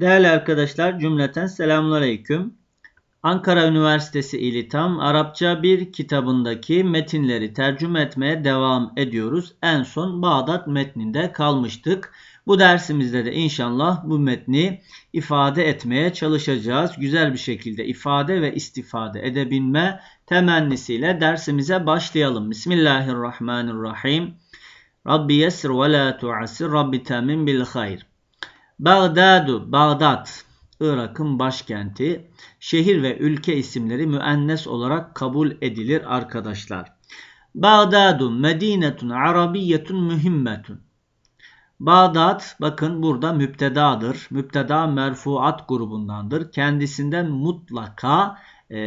Değerli arkadaşlar cümleten selamünaleyküm. Ankara Üniversitesi İlitam Arapça bir kitabındaki metinleri tercüme etmeye devam ediyoruz. En son Bağdat metninde kalmıştık. Bu dersimizde de inşallah bu metni ifade etmeye çalışacağız. Güzel bir şekilde ifade ve istifade edebilme temennisiyle dersimize başlayalım. Bismillahirrahmanirrahim. Rabbi yesir ve la tu'asir. Rabbi temin bil hayr. Bağdadu, Bağdat, Irak'ın başkenti. Şehir ve ülke isimleri müennes olarak kabul edilir arkadaşlar. Bağdadu, Medinetun, Arabiyetun, Mühimmetun. Bağdat bakın burada müptedadır. Müpteda merfuat grubundandır. Kendisinden mutlaka e,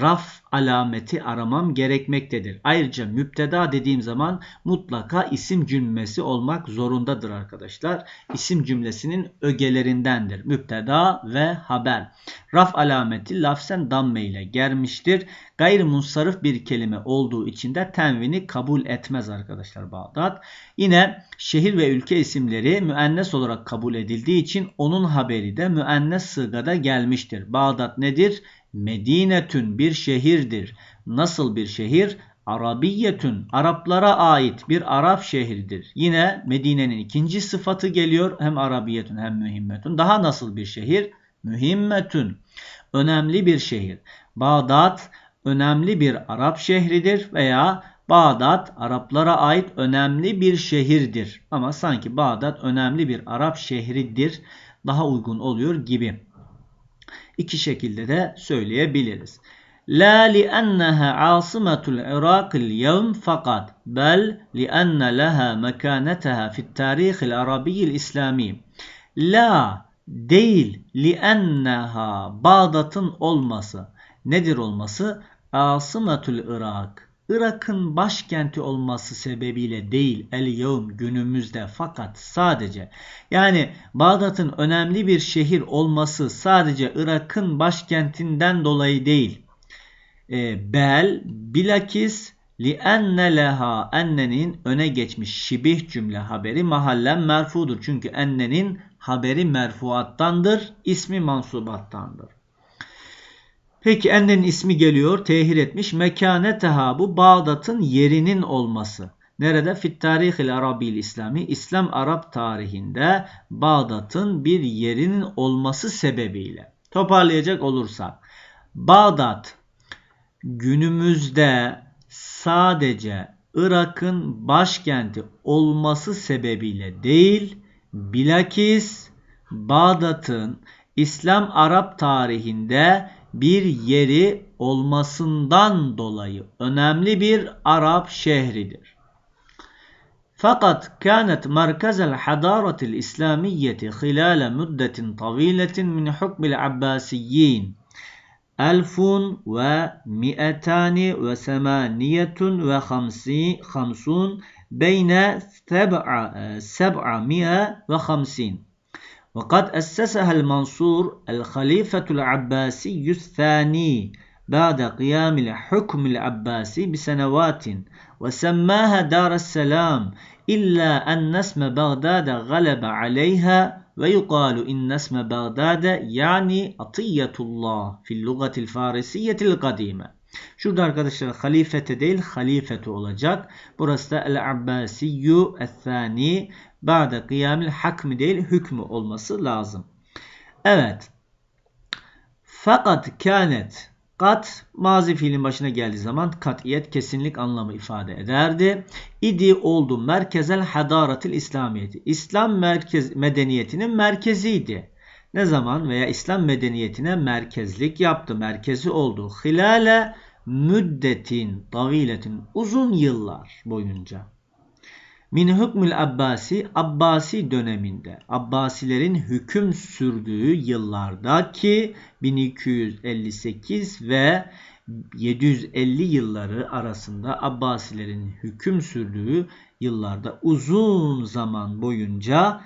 raf alameti aramam gerekmektedir. Ayrıca müpteda dediğim zaman mutlaka isim cümlesi olmak zorundadır arkadaşlar. İsim cümlesinin ögelerindendir. Müpteda ve haber. Raf alameti lafzen damme ile gelmiştir. Gayrimunsarif bir kelime olduğu için de tenvini kabul etmez arkadaşlar Bağdat. Yine şehir ve ülke isimleri müennes olarak kabul edildiği için onun haberi de müennes sığgada gelmiştir. Bağdat nedir? Medinetün bir şehirdir. Nasıl bir şehir? Arabiyetün Araplara ait bir Arap şehridir. Yine Medine'nin ikinci sıfatı geliyor. Hem Arabiyetün hem mühimmetün. Daha nasıl bir şehir? Mühimmetün. Önemli bir şehir. Bağdat önemli bir Arap şehridir veya Bağdat Araplara ait önemli bir şehirdir. Ama sanki Bağdat önemli bir Arap şehridir. Daha uygun oluyor gibi iki şekilde de söyleyebiliriz. La li'enneha asimetul Irak'il yevm fakat bel li'enne leha mekaneteha fit tarihil arabiyyil İslami. La değil li'enneha Bağdat'ın olması. Nedir olması? Asimetul Irak Irak'ın başkenti olması sebebiyle değil el yevm günümüzde fakat sadece yani Bağdat'ın önemli bir şehir olması sadece Irak'ın başkentinden dolayı değil. E, bel bilakis li enne leha ennenin öne geçmiş şibih cümle haberi mahallen merfudur. Çünkü ennenin haberi merfuattandır, ismi mansubattandır. Peki ennenin ismi geliyor. Tehir etmiş. Mekane tehabu Bağdat'ın yerinin olması. Nerede? Fit tarihil Arabil İslami. İslam Arap tarihinde Bağdat'ın bir yerinin olması sebebiyle. Toparlayacak olursak. Bağdat günümüzde sadece Irak'ın başkenti olması sebebiyle değil, bilakis Bağdat'ın İslam Arap tarihinde bir yeri olmasından dolayı önemli bir Arap şehridir. Fakat كانت مركز الحضارة الإسلامية خلال مدة طويلة من حكم العباسيين 1258 بين 750 وقد أسسها المنصور الخليفة العباسي الثاني بعد قيام الحكم العباسي بسنوات وسماها دار السلام إلا أن اسم بغداد غلب عليها ويقال إن اسم بغداد يعني عطية الله في اللغة الفارسية القديمة. Şurada arkadaşlar halifete değil halifete olacak. Burası da el-Abbasiyyu el-Thani Ba'de kıyamil hakmi değil hükmü olması lazım. Evet. Fakat kânet kat mazi fiilin başına geldiği zaman katiyet kesinlik anlamı ifade ederdi. İdi oldu merkezel hadaratil İslamiyeti. İslam merkez medeniyetinin merkeziydi. Ne zaman veya İslam medeniyetine merkezlik yaptı, merkezi oldu. Hilale müddetin, taviletin uzun yıllar boyunca. Min hükmül Abbasi, Abbasi döneminde, Abbasilerin hüküm sürdüğü yıllarda ki 1258 ve 750 yılları arasında Abbasilerin hüküm sürdüğü yıllarda uzun zaman boyunca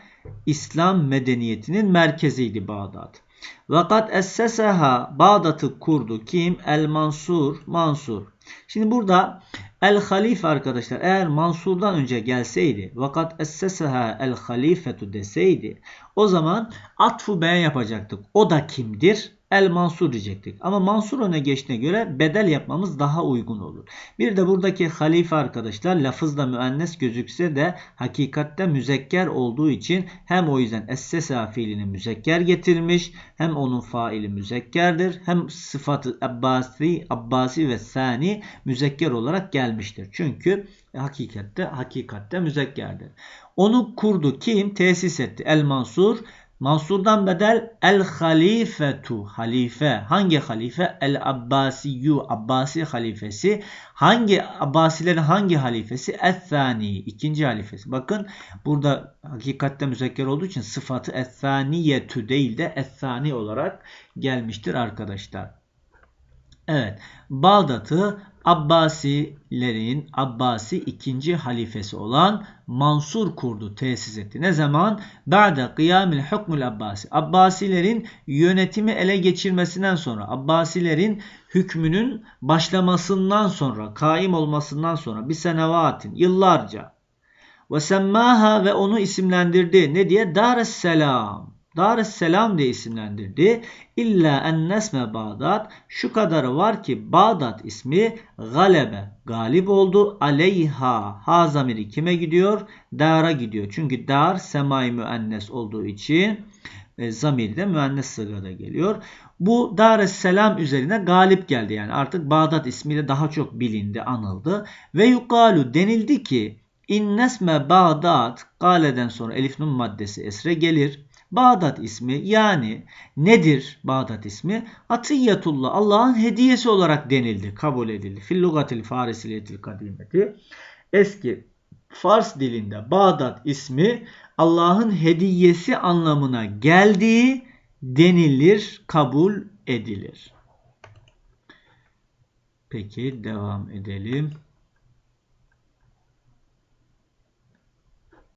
İslam medeniyetinin merkeziydi Bağdat. Vakat esseseha Bağdat'ı kurdu kim? El Mansur, Mansur. Şimdi burada El halife arkadaşlar eğer mansurdan önce gelseydi vakat esseseha el halifetu deseydi o zaman atfu beyan yapacaktık. O da kimdir? El mansur diyecektik. Ama mansur öne geçtiğine göre bedel yapmamız daha uygun olur. Bir de buradaki halife arkadaşlar lafızda müennes gözükse de hakikatte müzekker olduğu için hem o yüzden essesa fiilini müzekker getirmiş hem onun faili müzekkerdir hem sıfatı abbasi, abbasi ve sani müzekker olarak gelmiştir. Çünkü hakikatte hakikatte müzekkerdir. Onu kurdu kim? Tesis etti. El Mansur Mansur'dan bedel el halifetu halife. Hangi halife? El Abbasiyyu Abbasi halifesi. Hangi Abbasilerin hangi halifesi? Ethani ikinci halifesi. Bakın burada hakikatte müzekker olduğu için sıfatı ethaniyetü değil de ethani olarak gelmiştir arkadaşlar. Evet. Bağdat'ı Abbasilerin Abbasi ikinci halifesi olan Mansur kurdu, tesis etti. Ne zaman? Ba'de kıyamil hukmul Abbasi. Abbasilerin yönetimi ele geçirmesinden sonra, Abbasilerin hükmünün başlamasından sonra, kaim olmasından sonra bir senevatin, yıllarca. Ve semmaha ve onu isimlendirdi. Ne diye? Dar selam. Dar-es-Selam diye isimlendirdi. İlla en nesme Bağdat. Şu kadarı var ki Bağdat ismi galebe, galip oldu. Aleyha. Ha zamiri kime gidiyor? Dar'a gidiyor. Çünkü dar semai müennes olduğu için e, zamiri de müennes sırada geliyor. Bu Dar-es-Selam üzerine galip geldi. Yani artık Bağdat ismiyle daha çok bilindi, anıldı. Ve yukalu denildi ki innesme Bağdat galeden sonra elif nun maddesi esre gelir. Bağdat ismi yani nedir Bağdat ismi? Atiyyetullah Allah'ın hediyesi olarak denildi, kabul edildi. Fil lugatil farisiliyetil kadimeti. Eski Fars dilinde Bağdat ismi Allah'ın hediyesi anlamına geldiği denilir, kabul edilir. Peki devam edelim.